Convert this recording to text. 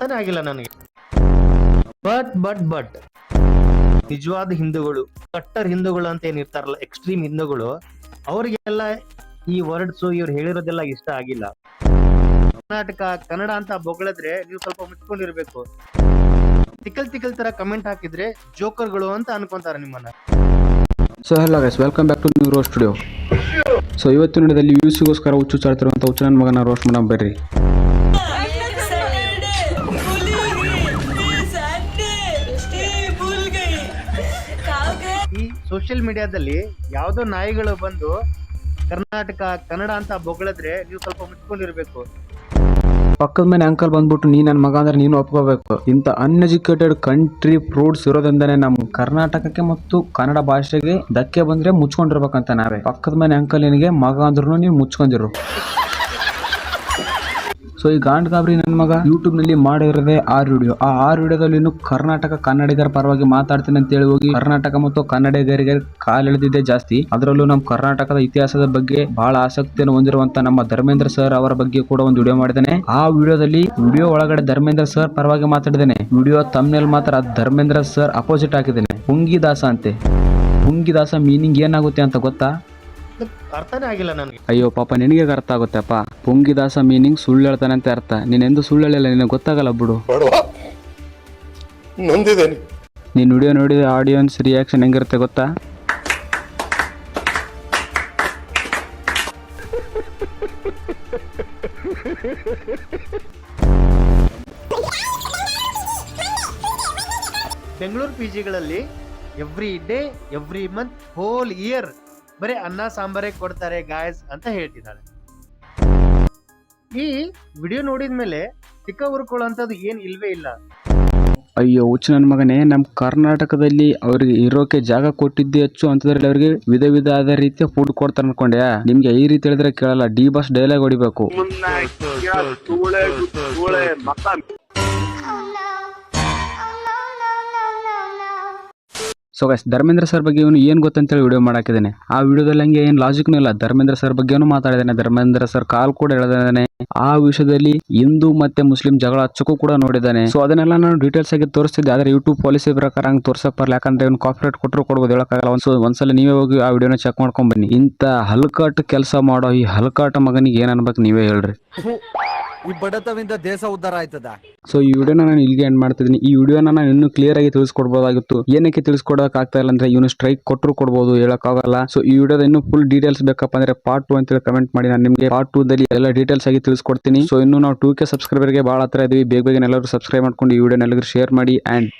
ಅರ್ಥನೇ ಆಗಿಲ್ಲ ನನಗೆ. ಬಟ್ ಬಟ್ ಬಟ್ ನಿಜವಾದ ಹಿಂದೂಗಳು ಕಟ್ಟರ್ ಹಿಂದೂಗಳು ಅಂತ ಏನ್ ಇರ್ತಾರಲ್ಲ ಎಕ್ಸ್ಟ್ರೀಮ್ ಹಿಂದೂಗಳು ಅವ್ರಿಗೆಲ್ಲ ಈ ವರ್ಡ್ಸ್ ಇವ್ರು ಹೇಳಿರೋದೆಲ್ಲ ಇಷ್ಟ ಆಗಿಲ್ಲ. ಕರ್ನಾಟಕ ಕನ್ನಡ ಅಂತ ಬೊಗಳಿದ್ರೆ ನೀವು ಸ್ವಲ್ಪ ಮುಚ್ಕೊಂಡಿರ್ಬೇಕು. ತಿಕ್ಕಲ್ ತಿಕ್ಕಲ್ ತರ ಕಮೆಂಟ್ ಹಾಕಿದ್ರೆ ಜೋಕರ್ಗಳು ಅಂತ ಅನ್ಕೊಂತಾರೆ ನಿಮ್ಮನ್ನ. So hello guys welcome back to new roast studio so ಇವತ್ತಿನ ದಿನದಲ್ಲಿ ವ್ಯೂಸಿಗೋಸ್ಕರ ಹುಚ್ಚು ಚಾಡ್ತಿರುವಂಥ ಹುಚ್ಚು ನನ್ನ ಮಗನ ರೋಸ್ಟ್ ಮಾಡೋಣ ಬರ್ರಿ. ಈ ಸೋಷಿಯಲ್ ಮೀಡಿಯಾದಲ್ಲಿ ಯಾವುದೋ ನಾಯಿಗಳು ಬಂದು ಕರ್ನಾಟಕ, ಕನ್ನಡ ಅಂತ ಬೊಗಳಿದ್ರೆ ನೀವು ಸ್ವಲ್ಪ ಮುಚ್ಕೊಂಡಿರ್ಬೇಕು. ಪಕ್ಕದ ಮನೆ ಅಂಕಲ್ ಬಂದ್ಬಿಟ್ಟು, ನೀ ನನ್ನ ಮಗ ಅಂದ್ರೆ ನೀನು ಒಪ್ಕೋಬೇಕು. ಇಂಥ ಅನ್ಎಜುಕೇಟೆಡ್ ಕಂಟ್ರಿ ಫ್ರೂಟ್ಸ್ ಇರೋದ್ರಿಂದನೇ ನಮ್ಮ ಕರ್ನಾಟಕಕ್ಕೆ ಮತ್ತು ಕನ್ನಡ ಭಾಷೆಗೆ ಧಕ್ಕೆ ಬಂದ್ರೆ ಮುಚ್ಕೊಂಡಿರ್ಬೇಕಂತ ನಾವೇ. ಪಕ್ಕದ ಮನೆ ಅಂಕಲ್ ನಿನಗೆ ಮಗ ಅಂದ್ರೂ ನೀವು ಮುಚ್ಕೊಂಡಿರು. ಸೊ ಈ ಗಾಂಡ್ ಗಾಬರಿ ನನ್ನ ಮಗ ಯೂಟ್ಯೂಬ್ನಲ್ಲಿ ಮಾಡಿರೋದೇ ಆರು ವಿಡಿಯೋ ಆ ಆರು ವಿಡಿಯೋದಲ್ಲಿ ಕರ್ನಾಟಕ ಕನ್ನಡಿಗರ ಪರವಾಗಿ ಮಾತಾಡ್ತೀನಿ ಅಂತ ಹೇಳಿ ಹೋಗಿ ಕರ್ನಾಟಕ ಮತ್ತು ಕನ್ನಡಿಗರಿಗೆ ಕಾಲೆಳೆದಿದ್ದೆ ಜಾಸ್ತಿ. ಅದರಲ್ಲೂ ನಮ್ಮ ಕರ್ನಾಟಕದ ಇತಿಹಾಸದ ಬಗ್ಗೆ ಬಹಳ ಆಸಕ್ತಿಯನ್ನು ಹೊಂದಿರುವಂತ ನಮ್ಮ ಧರ್ಮೇಂದ್ರ ಸರ್ ಅವರ ಬಗ್ಗೆ ಕೂಡ ಒಂದು ವಿಡಿಯೋ ಮಾಡಿದ್ದೇನೆ. ಆ ವಿಡಿಯೋದಲ್ಲಿ ವಿಡಿಯೋ ಒಳಗಡೆ ಧರ್ಮೇಂದ್ರ ಸರ್ ಪರವಾಗಿ ಮಾತಾಡಿದ್ದೇನೆ. ವಿಡಿಯೋ ತಮ್ಮನೇಲಿ ಮಾತ್ರ ಧರ್ಮೇಂದ್ರ ಸರ್ ಅಪೋಸಿಟ್ ಹಾಕಿದ್ದೇನೆ. ಪುಂಗಿದಾಸ ಅಂತೆ. ಹುಂಗಿದಾಸ ಮೀನಿಂಗ್ ಏನಾಗುತ್ತೆ ಅಂತ ಗೊತ್ತಾ? ಅರ್ಥನೇ ಆಗಿಲ್ಲ ನನಗೆ. ಅಯ್ಯೋ ಪಾಪ ನಿನಗೆ ಅರ್ಥ ಆಗುತ್ತೆಪ್ಪ? ಪುಂಗಿದಾಸ ಮೀನಿಂಗ್ ಸುಳ್ಳು ಹೇಳ್ತಾನೆ ಅಂತ ಅರ್ಥ ನೀನೆಂದು ಸುಳ್ಳು ಹೇಳಿಲ್ಲ ನಿನಗೆ ಗೊತ್ತಾಗಲ್ಲ ಬಿಡು. ಬಡವ? ನೀನ್ ನೀನು ವಿಡಿಯೋ ನೋಡಿದ ಆಡಿಯನ್ಸ್ ರಿಯಾಕ್ಷನ್ ಹೆಂಗಿರುತ್ತೆ ಗೊತ್ತಾ? Bengaluru P ಜಿಗಳಲ್ಲಿ every day every month whole year ಬರೀ ಅನ್ನ ಸಾಂಬಾರೇ ಕೊಡ್ತಾರೆ ಗಾಯಸ್ ಅಂತ ಹೇಳ್ತಿದ್ದಾಳೆ ಈ ವಿಡಿಯೋ ನೋಡಿದ್ಮೇಲೆ ಚಿಕ್ಕ ಹುರ್ಕೊಳ್ಳೋಂಥದ್ದು ಏನು ಇಲ್ವೇ ಇಲ್ಲ. ಅಯ್ಯೋ ಹುಚ್ಚು ನನ್ನ ಮಗನೇ ನಮ್ಮ ಕರ್ನಾಟಕದಲ್ಲಿ ಅವ್ರಿಗೆ ಇರೋಕೆ ಜಾಗ ಕೊಟ್ಟಿದ್ದೆ ಹೆಚ್ಚು ಅಂತದ್ರಲ್ಲಿ ಅವರಿಗೆ ವಿಧ ವಿಧ ಆದ ರೀತಿಯ ಫುಡ್ ಕೊಡ್ತಾರೆ ಅನ್ಕೊಂಡೆ. ನಿಮ್ಗೆ ಈ ರೀತಿ ಹೇಳಿದ್ರೆ ಕೇಳಲ್ಲ ಡಿ ಬಸ್ ಡೈಲಾಗ್ ಹೊಡಿಬೇಕು. ಸೊ ಗೈಸ್ ಧರ್ಮೇಂದ್ರ ಸರ್ ಬಗ್ಗೆ ಇವನು ಏನು ಗೊತ್ತಂತೇಳಿ ವಿಡಿಯೋ ಮಾಡಾಕಿದ್ದಾನೆ. ಆ ವಿಡಿಯೋದಲ್ಲಿ ಹಂಗೆ ಏನು ಲಾಜಿಕ್ನೂ ಇಲ್ಲ. ಧರ್ಮೇಂದ್ರ ಸರ್ ಬಗ್ಗೆನೂ ಮಾತಾಡಿದ್ದಾನೆ. ಧರ್ಮೇಂದ್ರ ಸರ್ ಕಾಲ್ ಕೂಡ ಹೇಳಿದಾನೆ ಆ ವಿಷಯದಲ್ಲಿ ಹಿಂದೂ ಮತ್ತೆ ಮುಸ್ಲಿಂ ಜಗಳ ಹಚ್ಚಕ್ಕೂ ಕೂಡ ನೋಡಿದ್ದಾನೆ. ಸೊ ಅದನ್ನೆಲ್ಲ ನಾನು ಡೀಟೇಲ್ಸ್ ಆಗಿ ತೋರಿಸ್ತಿದ್ದೆ. ಆದ್ರೆ ಯೂಟ್ಯೂಬ್ ಪಾಲಿಸಿ ಪ್ರಕಾರ ಹಂಗೆ ತೋರ್ಸಕ್ ಬರಲ್ಲ ಯಾಕಂದ್ರೆ ಇವ್ನು ಕಾಪಿರೇಟ್ ಕೊಟ್ಟರು ಕೊಡ್ಬೋದು, ಹೇಳಕ್ಕಾಗಲ್ಲ. ಒಂದ್ಸ ಒಂದ್ಸಲ ನೀವೇ ಹೋಗಿ ಆ ವಿಡಿಯೋನ ಚೆಕ್ ಮಾಡ್ಕೊಂಡ್ ಬನ್ನಿ. ಇಂಥ ಹಲ್ಕಾಟ್ ಕೆಲಸ ಮಾಡೋ ಈ ಹಲ್ಕಾಟ ಮಗನಿಗೆ ಏನ್ ಅನ್ಬೇಕು ನೀವೇ ಹೇಳ್ರಿ. ಈ ಬಡತವಿಂದ ದೇಶ ಉದ್ಧಾರ ಆಯ್ತದ? ಸೊ ಈ ವಿಡಿಯೋನ ನಾನು ಇಲ್ಲಿಗೆ ಎಂಡ್ ಮಾಡ್ತಿದ್ದೀನಿ. ಈ ವಿಡಿಯೋನ ನಾನು ಇನ್ನೂ ಕ್ಲಿಯರ್ ಆಗಿ ತಿಳಿಸ್ಕೊಡ್ಬೋದಾಗಿತ್ತು. ಏನಕ್ಕೆ ತಿಳಿಸ್ಕೊಡಕ್ ಆಗ್ತಾ ಇಲ್ಲ ಅಂದ್ರೆ ಇವನು ಸ್ಟ್ರೈಕ್ ಕೊಟ್ಟರು ಕೊಡ್ಬೋದು, ಹೇಳಕ್ಕಾಗಲ್ಲ. ಸೊ ಈ ವಿಡಿಯೋದ ಇನ್ನೂ ಫುಲ್ ಡೀಟೇಲ್ಸ್ ಬೇಕಪ್ಪ ಅಂದ್ರೆ ಪಾರ್ಟ್ ಟು ಅಂತೇಳಿ ಕಮೆಂಟ್ ಮಾಡಿ. ನಾನು ನಿಮಗೆ ಪಾರ್ಟ್ ಟೂ ದಲ್ಲಿ ಎಲ್ಲ ಡೀಟೇಲ್ಸ್ ಆಗಿ ತಿಳಿಸ್ಕೊಡ್ತೀನಿ. ಸೊ ಇನ್ನು ನಾವು ಟೂ ಕೆ ಸಬ್ಸ್ಕ್ರೈಬರ್ಗೆ ಭಾಳ ಹತ್ರ ಇದೀವಿ. ಬೇಗ ಬೇಗ ಎಲ್ಲರೂ ಸಬ್ಸ್ಕ್ರೈಬ್ ಮಾಡ್ಕೊಂಡು ಈ ವಿಡಿಯೋನ ಎಲ್ಲರಿಗೂ ಶೇರ್ ಮಾಡಿ ಅಂಡ್